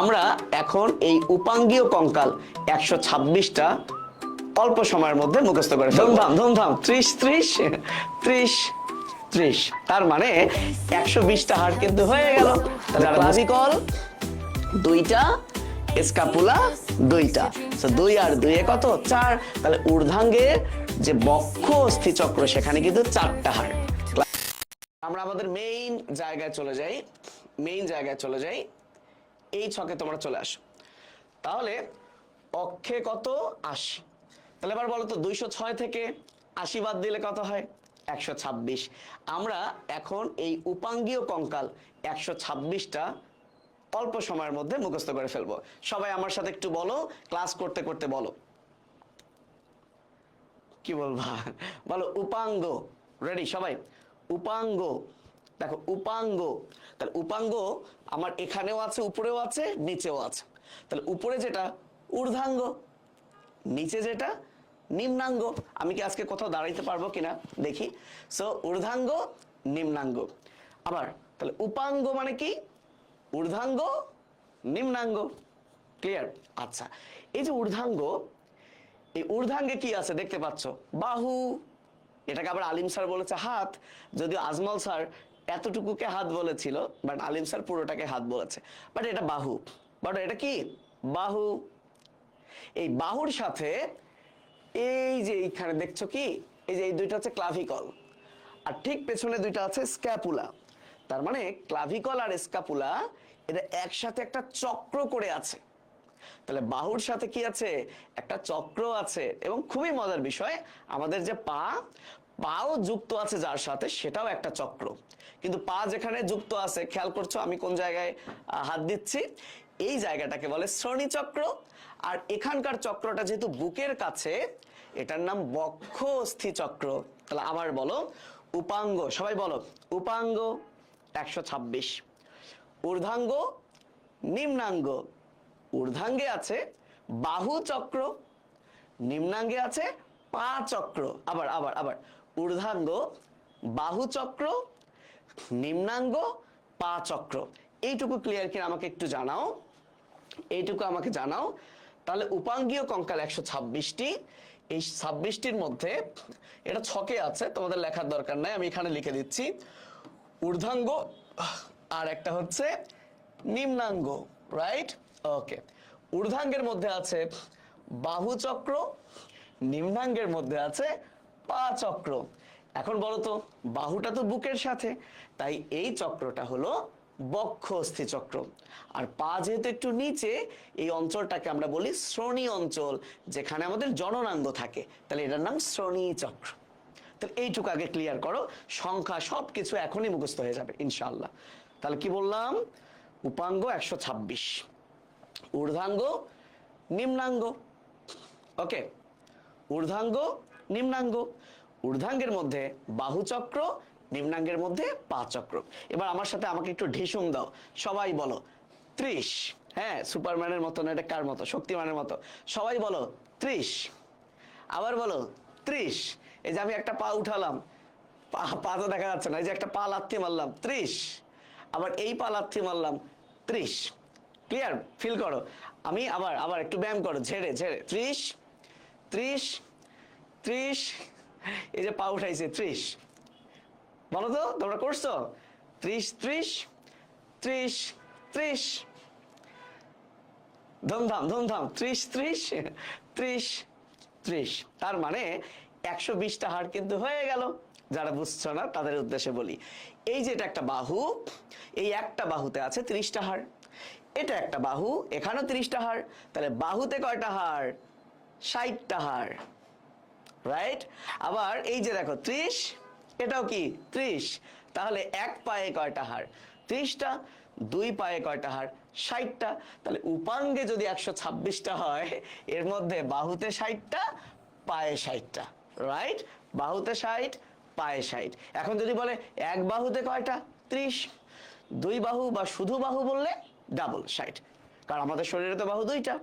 আমরা এখন এই উপাঙ্গীয় কঙ্কাল একশো ছাব্বিশটা অল্প সময়ের মধ্যে মুখস্থ করে ধুমধাম ধুমধাম। ত্রিশ ত্রিশ ত্রিশ ত্রিশ। তার মানে একশো বিশটা হার কিন্তু হয়ে গেল। ক্লাসিকল দুইটা স্কাপুলা দুইটা। দুই আর দুই এ কত? চার। তাহলে ঊর্ধ্বাঙ্গের যে বক্ষ অস্থি চক্র সেখানে কিন্তু চারটা হার আমরা আমাদের মেইন জায়গায় চলে যাই মেইন জায়গায় চলে যাই। এই ছকে তোমরা চলে আসো। তাহলে অক্ষে কত? আশি। তাহলে এবার বলো তো, দুইশো ছয় থেকে আশি বাদ দিলে কত হয়? একশো ছাব্বিশ। আমরা এখন এই উপাঙ্গীয় কঙ্কাল একশো ছাব্বিশটা অল্প সময়ের মধ্যে মুখস্থ করে ফেলব। সবাই আমার সাথে একটু বলো, ক্লাস করতে করতে বলো। কি বলবা? বলো, উপাঙ্গ। রেডি সবাই? উপাঙ্গ। দেখো, উপাঙ্গ। তাহলে উপাঙ্গ আমার এখানেও আছে, উপরেও আছে, নিচেও আছে। তাহলে উপরে যেটা, ঊর্ধ্বাঙ্গ। নিচে যেটা, নিম্নাঙ্গ। আমি কি আজকে কোথাও দাঁড়াইতে পারব কিনা? দেখি। সো ঊর্ধ্বাঙ্গ, নিম্নাঙ্গ। আবার, তাহলে উপাঙ্গ মানে কি? ঊর্ধ্বাঙ্গ, নিম্নাঙ্গ। ক্লিয়ার আচ্ছা এই যে ঊর্ধ্বাঙ্গ, এই ঊর্ধ্বাঙ্গে কি আছে দেখতে পাচ্ছ? বাহু। এটাকে আবার আলিম স্যার বলেছে হাত। যদিও আজমল স্যার এতটুকুকে হাত বলেছিল বাট আলিম স্যার পুরোটাকে হাত বলেছে। বাট এটা বাহু। বাট এটা কি? বাহু। এই বাহুর সাথে এই যে এইখানে দেখছ কি? এই যে এই দুইটা হচ্ছে ক্লাভিকল আর ঠিক পেছনে দুইটা আছে স্ক্যাপুলা তার মানে ক্লাভিকল আর স্ক্যাপুলা এটা একসাথে একটা চক্র করে আছে। তাহলে বাহুর সাথে কি আছে? একটা চক্র আছে। এবং খুবই মজার বিষয়, আমাদের যে পা পাও যুক্ত আছে যার সাথে, সেটাও একটা চক্র। কিন্তু পা যেখানে যুক্ত আছে, খেয়াল করছ, আমি কোন জায়গায় হাত দিচ্ছি? এই জায়গাটাকে বলে শ্রোণী চক্র আর এখানকার চক্রটা যেহেতু বুকের কাছে, এটার নাম বক্ষ অস্থি চক্র তাহলে আবার বলো, উপাঙ্গ, সবাই বলো, উপাঙ্গ একশো ছাব্বিশ, ঊর্ধ্বাঙ্গ নিম্নাঙ্গ। ঊর্ধ্বাঙ্গে আছে বাহু চক্র নিম্নাঙ্গে আছে পা চক্র আবার আবার আবার ঊর্ধ্বাঙ্গ বাহু চক্র নিম্নাঙ্গ পা চক্র এইটুকু ক্লিয়ার কিনা আমাকে একটু জানাও। এইটুকু আমাকে জানাও। তাহলে উপাঙ্গীয় কঙ্কাল একশো ছাব্বিশটি। এই ছাব্বিশটির মধ্যে, এটা ছকে আছে, তোমাদের লেখার দরকার নাই, আমি এখানে লিখে দিচ্ছি। ঊর্ধ্বাঙ্গ, আর একটা হচ্ছে নিম্নাঙ্গ রাইট ওকে ঊর্ধ্বাঙ্গের মধ্যে আছে বাহু চক্র নিম্নাঙ্গের মধ্যে আছে পা চক্র। এখন বলো তো বাহুটা তো বুকের সাথে, তাই এই চক্রটা হলো বক্ষ অস্থি চক্র। আর পা যেহেতু একটু নিচে, এই অঞ্চলটাকে আমরা বলি শ্রোণী অঞ্চল, যেখানে আমাদের জননাঙ্গ থাকে। তাহলে এটার নাম শ্রোণী চক্র। তাহলে এইটুকু আগে ক্লিয়ার করো, সংখ্যা সব কিছু এখনই মুখস্থ হয়ে যাবে ইনশাল্লাহ তাহলে কি বললাম? উপাঙ্গ একশো ছাব্বিশ। ঊর্ধ্বাঙ্গ, নিম্নাঙ্গ। ওকে ঊর্ধ্বাঙ্গ নিম্নাঙ্গ। ঊর্ধ্বাঙ্গের মধ্যে বাহু চক্র নিম্নাঙ্গের মধ্যে পা চক্র এবার আমার সাথে আমাকে একটু ঢিসুম দাও। সবাই বলো, ত্রিশ। হ্যাঁ সুপারম্যানের মতো না, এটা কার মতো? শক্তিমানের মতো। সবাই বলো, ত্রিশ। আবার বলো, ত্রিশ। এই যে আমি একটা পা উঠালাম, পা পা তো দেখা যাচ্ছে না, এই যে একটা পা লাথি মারলাম, ত্রিশ। আবার এই পা লাথি মারলাম, ত্রিশ। ক্লিয়ার ফিল করো। আমি আবার আবার একটু ব্যায়াম করো, ঝেড়ে ঝেড়ে। ত্রিশ ত্রিশ ত্রিশ, এই যে পা উঠাইছে, ত্রিশ। বলো তো, তোমরা করছ? ত্রিশ ত্রিশ ত্রিশ ত্রিশ। ধুমধাম ধুমধাম, ত্রিশ ত্রিশ ত্রিশ ত্রিশ। তার মানে একশো বিশটা হার কিন্তু হয়ে গেল। যারা বুঝছ না, তাদের উদ্দেশ্যে বলি, এই যে এটা একটা বাহু, এই একটা বাহুতে আছে ত্রিশটা হার এটা একটা বাহু, এখানেও ত্রিশটা হার তাহলে বাহুতে কয়টা হার ষাটটা হার রাইট আবার এই যে দেখো, ত্রিশ, এটাও কি? ত্রিশ। তাহলে এক পায়ে কয়টা হার ত্রিশটা, দুই পায়ে কয়টা হার ষাটটা। তাহলে উপাঙ্গে যদি একশো ছাব্বিশটা হয়, এর মধ্যে বাহুতে ষাটটা, পায়ে ষাটটা। রাইট বাহুতে ষাট, পায়ে ষাট। এখন যদি বলে এক বাহুতে কয়টা? ত্রিশ। দুই বাহু বা শুধু বাহু বললে ডাবল ষাট। কারণ আমাদের শরীরে তো বাহু দুইটা।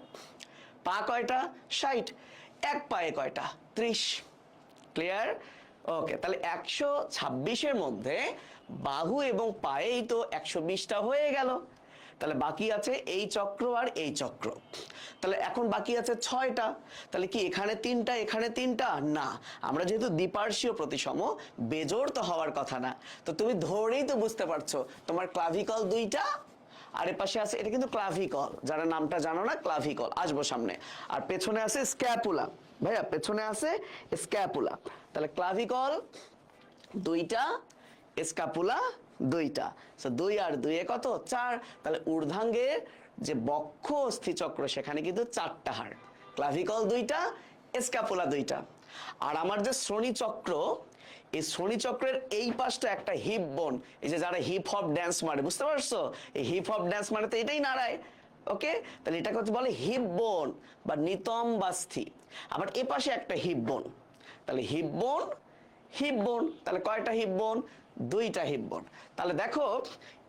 পা কয়টা? ষাট। এক পায়ে কয়টা? ত্রিশ। ক্লিয়ার ওকে তাহলে একশো ছাব্বিশের মধ্যে বাহু এবং পায়েই তো একশো বিশটা হয়ে গেল। তাহলে বাকি আছে এই চক্র আর এই চক্র। তাহলে এখন বাকি আছে ছয়টা। তাহলে কি এখানে তিনটা এখানে তিনটা? না। আমরা যেহেতু দ্বিপার্শ্বীয় প্রতিসম বেজোর তো হওয়ার কথা না। তো তুমি ধরেই তো বুঝতে পারছ, তোমার ক্লাভিকল দুইটা আর এ পাশে আছে এটা কিন্তু ক্লাভিকল যারা নামটা জানো না ক্লাভিকল আসব সামনে। আর পেছনে আছে স্ক্যাপুলা ভাইয়া পেছনে আছে স্ক্যাপুলা তাহলে ক্লাভিকল দুইটা স্কাপুলা দুইটা। So, দুই আর দুইয়ে কত? চার। তাহলে ঊর্ধ্বাঙ্গের যে বক্ষ অস্থিচক্র সেখানে কিন্তু চারটা হাড়। ক্লাভিকল দুইটা স্কাপুলা দুইটা। আর আমার যে শ্রোণী চক্র এই শ্রোণী চক্রের এই পাশটা একটা হিপ বোন এই যে যারা হিপ হপ ড্যান্স মারে, বুঝতে পারছ? এই হিপ হপ ড্যান্স মারে তো এটাই নাড়ায় ওকে তাহলে এটাকে হচ্ছে বলে হিপ বোন বা নিতম বাস্থি আবার এ পাশে একটা হিপ বোন তাহলে হিপ বোন হিপ বোন তাহলে কয়টা হিপ বোন দুইটা হিপ বোন তাহলে দেখো,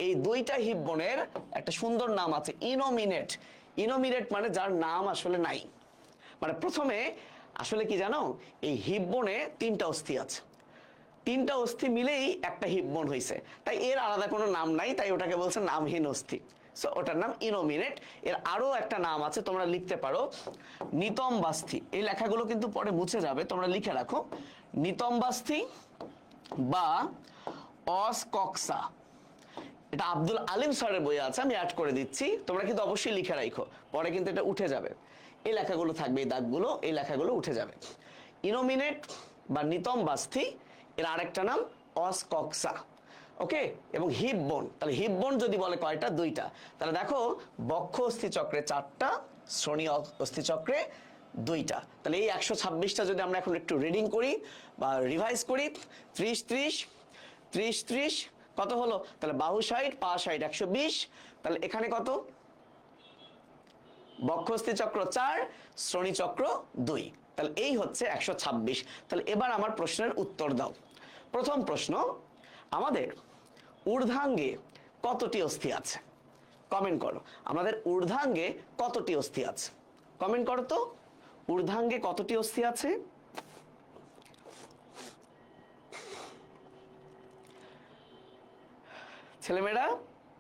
এই দুইটা হিপ বোনের একটা সুন্দর নাম আছে ইনোমিনেট ইনোমিনেট মানে যার নাম আসলে নাই। মানে প্রথমে, আসলে কি জানো? এই হিপ বোনে তিনটা অস্থি আছে। তিনটা অস্থি মিলেই একটা হিপ বোন হয়েছে তাই এর আলাদা কোনো নাম নাই, তাই ওটাকে বলছে নামহীন অস্থি। সো ওটার নাম ইনোমিনেট। এর আরও একটা নাম আছে, তোমরা লিখতে পারো, নিতম্বাস্থি। এই লেখাগুলো কিন্তু পরে মুছে যাবে, তোমরা লিখে রাখো, নিতম্বাস্থি বা অসকক্সা। এটা আব্দুল আলিম স্যারের বই আছে, আমি অ্যাড করে দিচ্ছি, তোমরা কিন্তু অবশ্যই লিখে রাখো পরে কিন্তু এটা উঠে যাবে। এই লেখাগুলো থাকবে, এই দাগগুলো, এই লেখাগুলো উঠে যাবে। ইনোমিনেট বা নিতম বাস্থি এর আরেকটা নাম অসকক্সা, ওকে? এবং হিপ বোন তাহলে হিপ যদি বলে কয়টা? দুইটা। তাহলে দেখো, বক্ষ অস্থি চক্রে চারটা, শ্রোণী অস্থি চক্রে দুইটা। তাহলে এই একশো ছাব্বিশটা যদি আমরা এখন একটু রিডিং করি বা রিভাইজ করি, ত্রিশ ত্রিশ ত্রিশ ত্রিশ, কত হলো? তাহলে বাহু সাইড পা সাইড একশো বিশ, তাহলে এখানে কত? বক্ষস্থি চক্র চার, শ্রোণী চক্র দুই। তাহলে এই হচ্ছে একশো ছাব্বিশ। তাহলে এবার আমার প্রশ্নের উত্তর দাও। প্রথম প্রশ্ন, আমাদের ঊর্ধ্বাঙ্গে কতটি অস্থি আছে? কমেন্ট করো। আমাদের ঊর্ধ্বাঙ্গে কতটি অস্থি আছে? কমেন্ট করো তো। ঊর্ধ্বাঙ্গে কতটি অস্থি আছে? ছেলেমেয়েরা,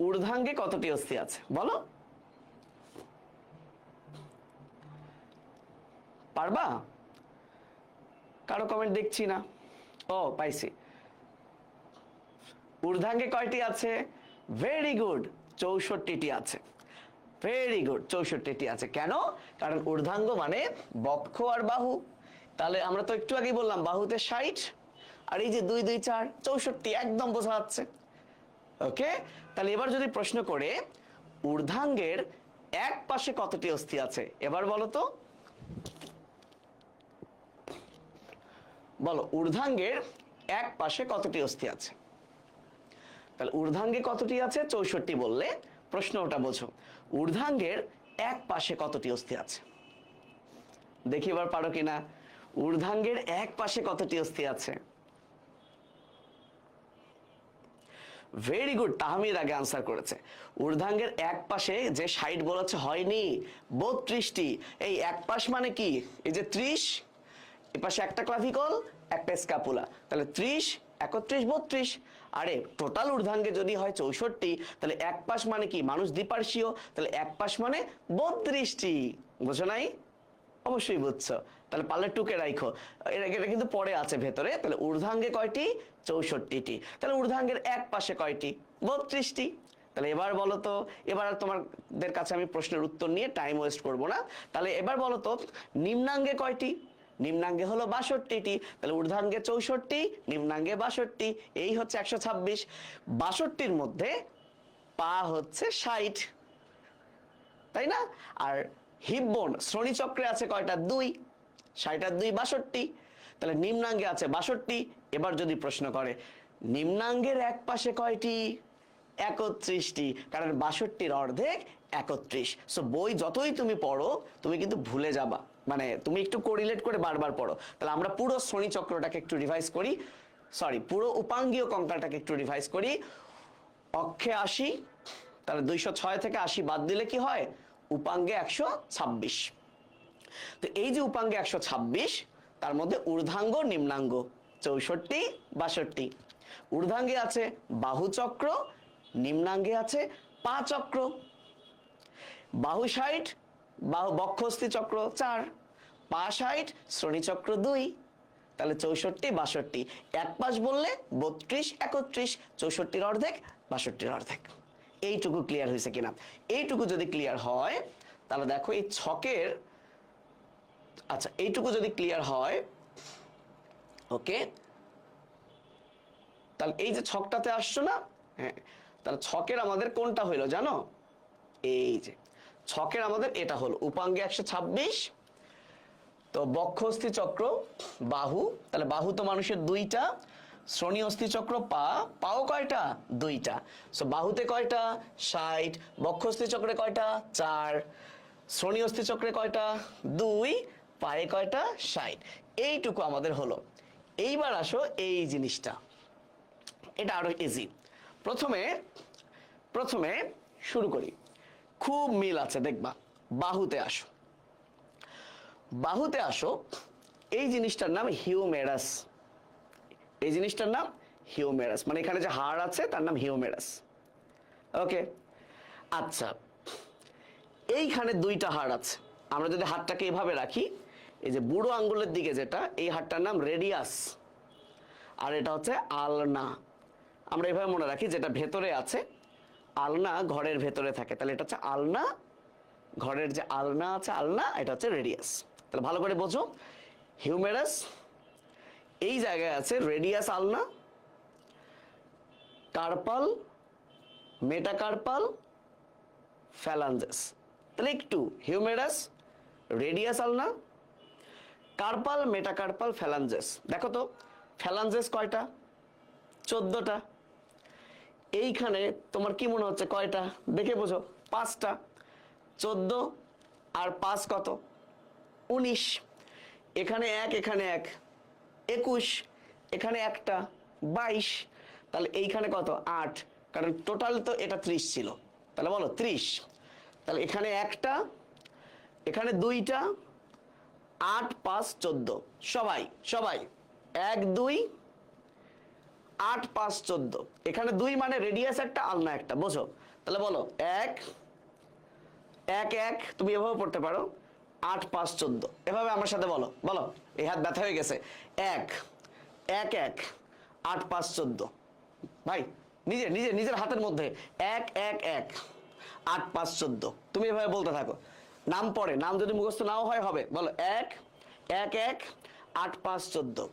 ঊর্ধ্বাঙ্গে কতটি অস্থি আছে? বলো। পারবা? কারও কমেন্ট দেখছি না। ও, পাইছি। ঊর্ধ্বাঙ্গে কয়টি আছে? ভেরি গুড চৌষট্টিটি আছে। ভেরি গুড চৌষট্টিটি আছে। কেন? কারণ ঊর্ধ্বাঙ্গ মানে বক্ষ আর বাহু। তাহলে আমরা তো একটু আগেই বললাম, বাহুতে ষাট। আর এই যে দুই দুই, চার, চৌষট্টি একদম বোঝা যাচ্ছে। ওকে? তাহলে এবার যদি প্রশ্ন করে, ঊর্ধ্বাঙ্গের এক পাশে কতটি অস্থি আছে? এবার বলো তো। বলো, ঊর্ধ্বাঙ্গের এক পাশে কতটি অস্থি আছে? তাহলে ঊর্ধ্বাঙ্গে কতটি আছে? চৌষট্টি বললে প্রশ্ন ওটা বোঝো। ঊর্ধ্বাঙ্গের এক পাশে কতটি অস্থি আছে? দেখি এবার পারো কিনা। ঊর্ধ্বাঙ্গের এক পাশে কতটি অস্থি আছে? ভেরি গুড তাহমিদ আগে আনসার করেছে। ঊর্ধ্বাঙ্গের এক পাশে যে সাইড বলেছে, হয়নি, বত্রিশটি। এই এক পাশ মানে কি? এই যে ত্রিশ, এ পাশে একটা ক্লাভিকল একটা স্কাপুলা তাহলে ত্রিশ, একত্রিশ, বত্রিশ। আরে, টোটাল ঊর্ধ্বাঙ্গে যদি হয় চৌষট্টি, তাহলে এক পাশ মানে কি? মানুষ দ্বিপার্শ্বীয়, তাহলে এক পাশ মানে বত্রিশটি। বুঝো নাই? অবশ্যই বুঝছ। তাহলে পারলে টুকে এটা এটা কিন্তু পরে আছে ভেতরে। তাহলে ঊর্ধ্বাঙ্গে কয়টি? চৌষট্টিটি। তাহলে ঊর্ধ্বাঙ্গের এক পাশে কয়টি? বত্রিশটি। তাহলে এবার বলো তো, এবার আর তোমাদের কাছে আমি প্রশ্নের উত্তর নিয়ে টাইম ওয়েস্ট করব না। তাহলে এবার বলো তো, নিম্নাঙ্গে কয়টি? নিম্নাঙ্গে হলো বাষট্টিটি, তাহলে ঊর্ধ্বাঙ্গে চৌষট্টি, নিম্নাঙ্গে বাষট্টি, এই হচ্ছে একশো ছাব্বিশ। বাষট্টির মধ্যে পা হচ্ছে ষাট, তাই না? আর হিপবোন শ্রোণী চক্রে আছে কয়টা? দুই, ষাট আর দুই বাষট্টি। তাহলে নিম্নাঙ্গে আছে বাষট্টি, এবার যদি প্রশ্ন করে, নিম্নাঙ্গের এক পাশে কয়টি? একত্রিশটি, কারণ বাষট্টির অর্ধেক একত্রিশ। সো বই যতই তুমি পড়ো, তুমি কিন্তু ভুলে যাবা। মানে তুমি একটু কোরিলেট করে বারবার পড়ো। তাহলে আমরা পুরো শ্রোণী চক্রটাকে একটু রিভাইজ করি। সরি পুরো উপাঙ্গীয় কঙ্কালটাকে একটু রিভাইজ করি। অক্ষে আশি, তাহলে দুইশো ছয় থেকে আশি বাদ দিলে কি হয়? উপাঙ্গে একশো ছাব্বিশ। তো এই যে উপাঙ্গে একশো ছাব্বিশ, তার মধ্যে ঊর্ধ্বাঙ্গ, নিম্নাঙ্গ, চৌষট্টি, বাষট্টি। ঊর্ধ্বাঙ্গে আছে বাহু চক্র নিম্নাঙ্গে আছে পা চক্র বাহু বাহু বক্ষস্থি চক্র চার পা ষাট শ্রোণীচক্র দুই। তাহলে চৌষট্টি, বাষট্টি। এক পাশ বললে বত্রিশ, একত্রিশ, চৌষট্টির অর্ধেক, বাষট্টির অর্ধেক। এইটুকু ক্লিয়ার হয়েছে কিনা? এইটুকু যদি ক্লিয়ার হয়, তাহলে দেখো এই ছকের আচ্ছা এইটুকু যদি ক্লিয়ার হয়, ওকে, তাহলে এই যে ছকটাতে আসছো না? হ্যাঁ তাহলে ছকের আমাদের কোনটা হইল জানো? এই যে ছকের আমাদের এটা হলো। উপাঙ্গে একশো ছাব্বিশ, তো বক্ষস্থি চক্র বাহু, তাহলে বাহু তো মানুষের দুইটা, শ্রোণী অস্থি চক্র পা, পাও কয়টা? দুইটা। সো বাহুতে কয়টা? ষাট। বক্ষস্থি চক্রে কয়টা? চার। শ্রোণী অস্থি চক্রে কয়টা? দুই। পায়ে কয়টা? ষাট। এইটুকু আমাদের হলো। এইবার আসো এই জিনিসটা। এটা আরও ইজি প্রথমে প্রথমে শুরু করি। খুব মিল আছে, দেখবা। বাহুতে আসো। বাহুতে আসো, এই জিনিসটার নাম হিউমেরাস। এই জিনিসটার নাম হিউমেরাস। মানে এখানে যে হাড় আছে, তার নাম হিউমেরাস। ওকে? আচ্ছা এইখানে দুইটা হাড় আছে। আমরা যদি হাতটাকে এভাবে রাখি, এই যে বুড়ো আঙ্গুলের দিকে যেটা, এই হাড়টার নাম রেডিয়াস। আর এটা হচ্ছে আলনা। আমরা এভাবে মনে রাখি, যেটা ভেতরে আছে আলনা ঘরের ভেতরে থাকে। তাহলে এটা হচ্ছে আলনা, ঘরের যে আলনা আছে, আলনা, এটা হচ্ছে রেডিয়াস তাহলে ভালো করে বোঝো। হিউমেরাস এই জায়গায় আছে radius ulna carpal metacarpal phalanges তাহলে একটু humerus radius ulna carpal metacarpal phalanges দেখো তো ফ্যালাঞ্জেস কয়টা? চোদ্দটা। এইখানে তোমার কি মনে হচ্ছে? কয়টা? দেখে বোঝো। পাঁচটা, চোদ্দ আর পাঁচ কত? উনিশ। এখানে এক এখানে এক। একুশ, এখানে একটা। বাইশ। তাহলে এইখানে কত? আট। কারণ টোটাল তো এটা ত্রিশ ছিল। তাহলে বলো, ত্রিশ। তাহলে এখানে একটা, এখানে দুইটা, আট, পাঁচ, চোদ্দ। সবাই সবাই। এক, দুই আট, পাঁচ, চোদ্দ। এখানে দুই মানে রেডিয়াস একটা, আলনা একটা, বোঝো? তাহলে বলো, এক এক এক, তুমি এভাবে পড়তে পারো, আট, পাঁচ, চোদ্দ। এভাবে আমার সাথে বলো বলো, এই হাত ব্যথা হয়ে গেছে। এক এক এক, আট, পাঁচ, চোদ্দ। ভাই, নিজে নিজে, নিজের হাতের মধ্যে। এক এক এক, আট, পাঁচ, চোদ্দ। তুমি এভাবে বলতে থাকো। নাম পড়ে, নাম যদি মুখস্থ নাও হয়, হবে। বলো, এক এক এক, আট, পাঁচ, চোদ্দ।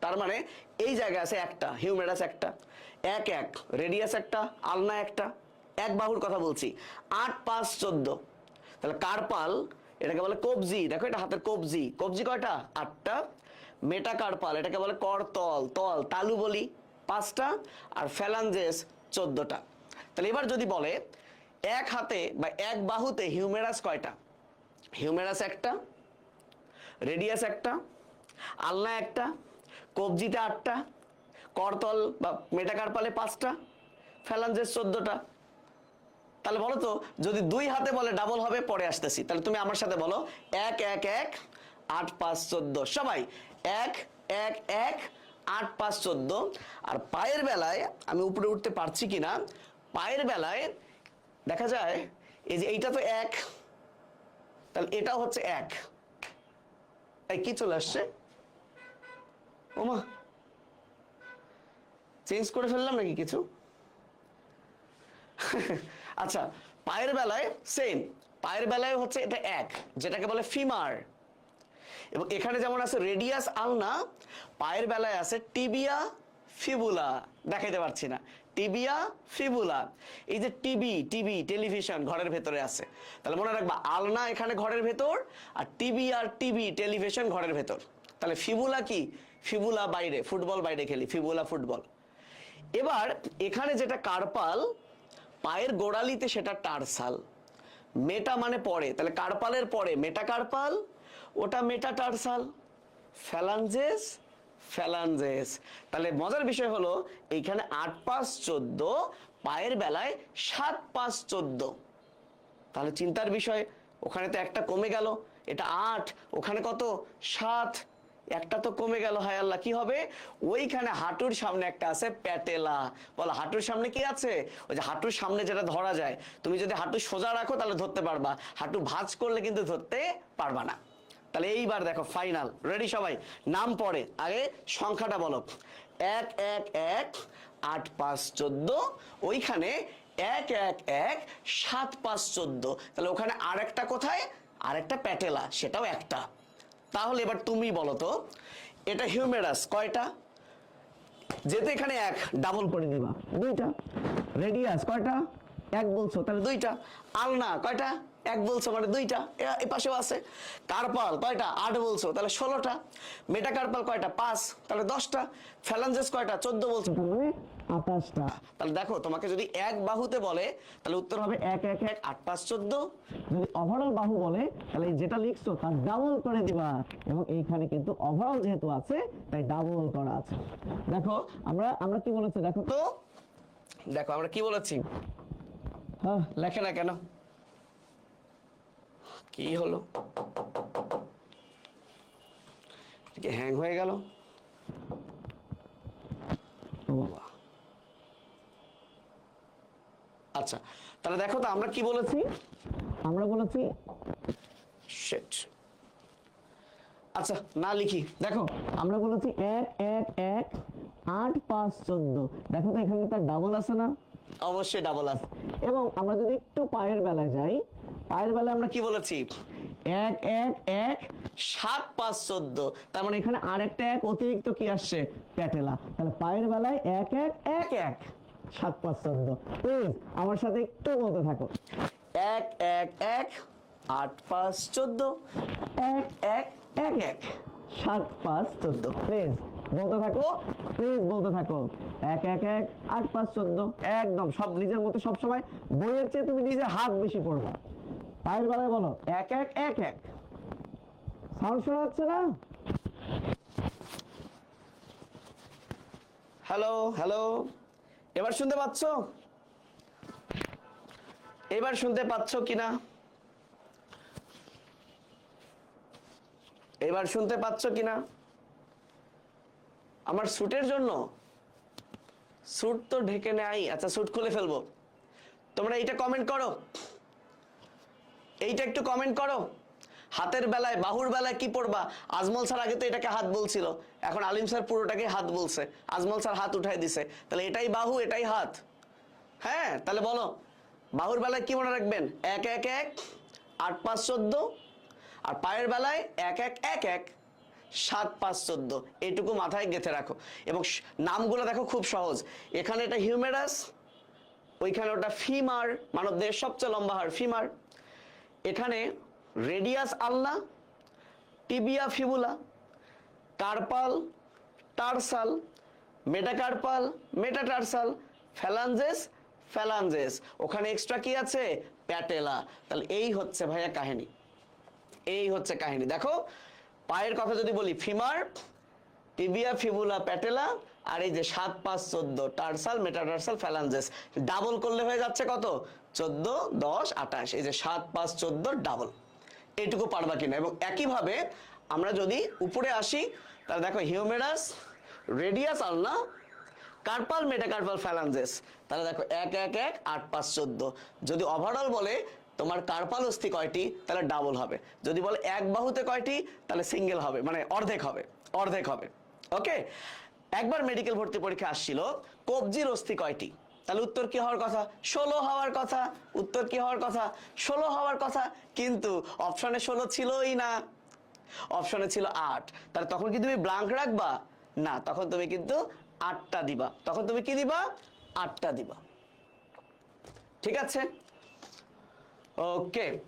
তার মানে এই জায়গায় আছে একটা, হিউমেরাস একটা, এক এক, রেডিয়াস একটা, আলনা একটা, এক বাহুর কথা বলছি, আট, পাঁচ, চোদ্দ। তাহলে কার্পাল এটাকে বলে কবজি, দেখো এটা হাতের কবজি কবজি কয়টা? আটটা। মেটা কার্পাল এটাকে বলে করতল, তল, তালু বলি, পাঁচটা। আর ফ্যালাঞ্জেস চোদ্দটা। তাহলে এবার যদি বলে এক হাতে বা এক বাহুতে হিউমেরাস কয়টা? হিউমেরাস একটা, রেডিয়াস একটা, আলনা একটা কবজিতে আটটা, করতল বা মেটাকারপালে পাঁচটা ফ্যালাঞ্জেস চোদ্দটা। তাহলে বলো তো, যদি দুই হাতে বলে ডাবল হবে, পরে আসতেছি। তাহলে তুমি আমার সাথে বলো, এক এক এক, আট, পাঁচ, চোদ্দ। সবাই, এক এক এক, আট, পাঁচ, চোদ্দ। আর পায়ের বেলায় আমি উপরে উঠতে পারছি কিনা, পায়ের বেলায় দেখা যায়, এই যে এইটা তো এক, তাহলে এটাও হচ্ছে এক। এই কি চলে আসছে? ওমা। চেঞ্জ করে ফেললাম নাকি কিছু? আচ্ছা পায়ের বেলায় সেম পায়ের বেলায় হচ্ছে এটা এক, যেটাকে বলে ফিমার এবং এখানে যেমন আছে রেডিয়াস আলনা, পায়ের বেলায় আছে টিবিয়া ফিবুলা দেখাইতে পারছি না। টিবিয়া ফিবুলা এই যে টিভি টিভি টেলিভিশন ঘরের ভেতরে আছে। তাহলে মনে রাখবা, আলনা এখানে ঘরের ভেতর আর টিভি আর টিভি টেলিভিশন ঘরের ভেতর। তাহলে ফিবুলা কি? ফিবুলা বাইরে, ফুটবল বাইরে খেলি, ফিবুলা ফুটবল। এবার এখানে যেটা কার্পাল, পায়ের গোড়ালিতে সেটা টারসাল। মেটা মানে পরে, তাহলে কার্পালের পরে মেটা কার্পাল, ওটা মেটা টারসাল। ফ্যালাঞ্জেস ফ্যালাঞ্জেস তাহলে মজার বিষয় হলো এইখানে আট পাঁচ চোদ্দ, পায়ের বেলায় সাত পাঁচ চোদ্দ। তাহলে চিন্তার বিষয়, ওখানে তো একটা কমে গেল, এটা আট, ওখানে কত? সাত একটা তো কমে গেল, হায় আল্লাহ, কি হবে? ওইখানে হাঁটুর সামনে একটা আছে প্যাটেলা। বলো, হাঁটুর সামনে কি আছে? ওই যে হাঁটুর সামনে যেটা ধরা যায়, তুমি যদি হাঁটু সোজা রাখো, তাহলে ধরতে পারবা। হাঁটু ভাঁজ করলে কিন্তু ধরতে পারবা না। তাহলে এইবার দেখো, ফাইনাল। রেডি সবাই? নাম পড়ে। আগে সংখ্যাটা বলো। এক এক এক, আট, পাঁচ, চোদ্দ, ওইখানে এক এক এক, সাত, পাঁচ, চোদ্দ। তাহলে ওখানে আরেকটা কোথায়? আরেকটা প্যাটেলা, সেটাও একটা। তাহলে এবার তুমি বলো তো, এটা হিউমেরাস কয়টা? যেতে এখানে এক ডাবল করে দিবা। দুইটা। রেডিয়াস কয়টা? এক বলছো, তাহলে দুইটা। আলনা কয়টা? এক বলছো মানে দুইটা এ- পাশেও আছে। কার্পাল কয়টা? আট বলছো তাহলে ষোলোটা। মেটা কার্পাল কয়টা? পাঁচ তাহলে দশটা। ফ্যালাঞ্জেস কয়টা? চোদ্দ বলছো। আঠাশটা তাহলে দেখো তোমাকে যদি এক বাহুতে বলে তাহলে উত্তর হবে এক এক এক আট পাঁচ চোদ্দ। যদি ওভারঅল বাহু বলে তাহলে যেটা লিখছো তার ডাবল করে দিবা। এবং এইখানে কিন্তু ওভারঅল যেহেতু আছে তাই ডাবল করা আছে। দেখো আমরা আমরা কি বলেছি? দেখো। তো দেখো আমরা কি বলেছি? হ্যাঁ। লেখে না কেন? কি হলো? হ্যাং হয়ে গেল? বাবা। আচ্ছা তাহলে দেখো তো আমরা কি বলেছি? আমরা বলেছি শিট আচ্ছা না লিখি। দেখো আমরা বলেছি এক এক এক আট পাঁচ চোদ্দ। দেখো তো এখানে তার ডাবল আছে না? অবশ্যই ডাবল আছে। এবং আমরা যদি একটু পায়ের বেলায় যাই পায়ের বেলায় আমরা কি বলেছি এক এক এক সাত পাঁচ চোদ্দ তার মানে এখানে আরেকটা এক অতিরিক্ত কি আসছে প্যাটেলা তাহলে পায়ের বেলায় এক এক এক এক সাত পাঁচ চোদ্দ প্লিজ আমার সাথে একটু বলতে থাকো এক এক এক আট পাঁচ চোদ্দ এক এক এক এক সাত পাঁচ চোদ্দ প্লিজ বলতে থাকো প্লিজ বলতে থাকো এক এক এক আট পাঁচ চোদ্দ একদম সব নিজের মতো সবসময় বইয়ের চেয়ে তুমি নিজের হাত বেশি পড়বা পায়ের বেলায় বলো। এক এক এক এক। সাউন্ড শোনা যাচ্ছে না? হ্যালো হ্যালো এবার শুনতে পাচ্ছ? এবার শুনতে পাচ্ছ কিনা? এবার শুনতে পাচ্ছ কিনা? আমার স্যুটের জন্য স্যুট তো ঢেকে নেই আচ্ছা স্যুট খুলে ফেলব। তোমরা এটা কমেন্ট করো। এইটা একটু কমেন্ট করো। হাতের বেলায়, বাহুর বেলায় কি পড়বা আজমল স্যার আগে তো এটাকে হাত বলছিল। এখন আলিম স্যার পুরোটাকে হাত বলছে। আজমল স্যার হাত উঠাই দিছে। তাহলে এটাই বাহু, এটাই হাত। হ্যাঁ তাহলে বলো। বাহুর বেলায় কি মনে রাখবেন? এক এক এক, আট, পাঁচ, চোদ্দ। আর পায়ের বেলায় এক এক এক এক, সাত, পাঁচ, চোদ্দ। এইটুকু মাথায় গেঁথে রাখো। এবং নামগুলো দেখো খুব সহজ। এখানে এটা হিউমেরাস, ওইখানে ওটা ফিমার মানবদের সবচেয়ে লম্বা হার ফিমার। এখানে radius ulna tibia fibula carpal tarsal metacarpal metatarsal phalanges phalanges ওখানে এক্সট্রা কি আছে? প্যাটেলা তাহলে এই হচ্ছে ভাইয়া কাহিনী। এই হচ্ছে কাহিনী। দেখো, পায়ের কথা যদি বলি ফিমার টিবিয়া ফিবুলা প্যাটেলা আর এই যে সাত, পাঁচ, চোদ্দ টার্সাল মেটাটার্সাল ফ্যালাঞ্জেস ডাবল করলে হয়ে যাচ্ছে কত? চোদ্দ, দশ, আঠাশ। এই যে সাত, পাঁচ, চোদ্দ ডাবল এইটুকু পারবা কিনা? এবং একইভাবে আমরা যদি উপরে আসি, তাহলে দেখো humerus, radius ulna carpal, metacarpal phalanges তাহলে দেখো এক এক এক, আট, পাঁচ, চোদ্দ। যদি ওভারঅল বলে তোমার কার্পাল অস্থি কয়টি, তাহলে ডাবল হবে। যদি বলে এক বাহুতে কয়টি, তাহলে সিঙ্গেল হবে। মানে অর্ধেক হবে অর্ধেক হবে। ওকে একবার মেডিকেল ভর্তি পরীক্ষা আসছিল, কবজির অস্থি কয়টি? তাহলে উত্তর কি হওয়ার কথা? ষোলো হওয়ার কথা। উত্তর কি হওয়ার কথা? ষোলো হওয়ার কথা। কিন্তু অপশনে ষোলো ছিলই না। অপশনে ছিল আট। তাহলে তখন কি তুমি ব্লাঙ্ক রাখবা? না, তখন তুমি কিন্তু আটটা দিবা। তখন তুমি কি দিবা? আটটা দিবা। ঠিক আছে? ওকে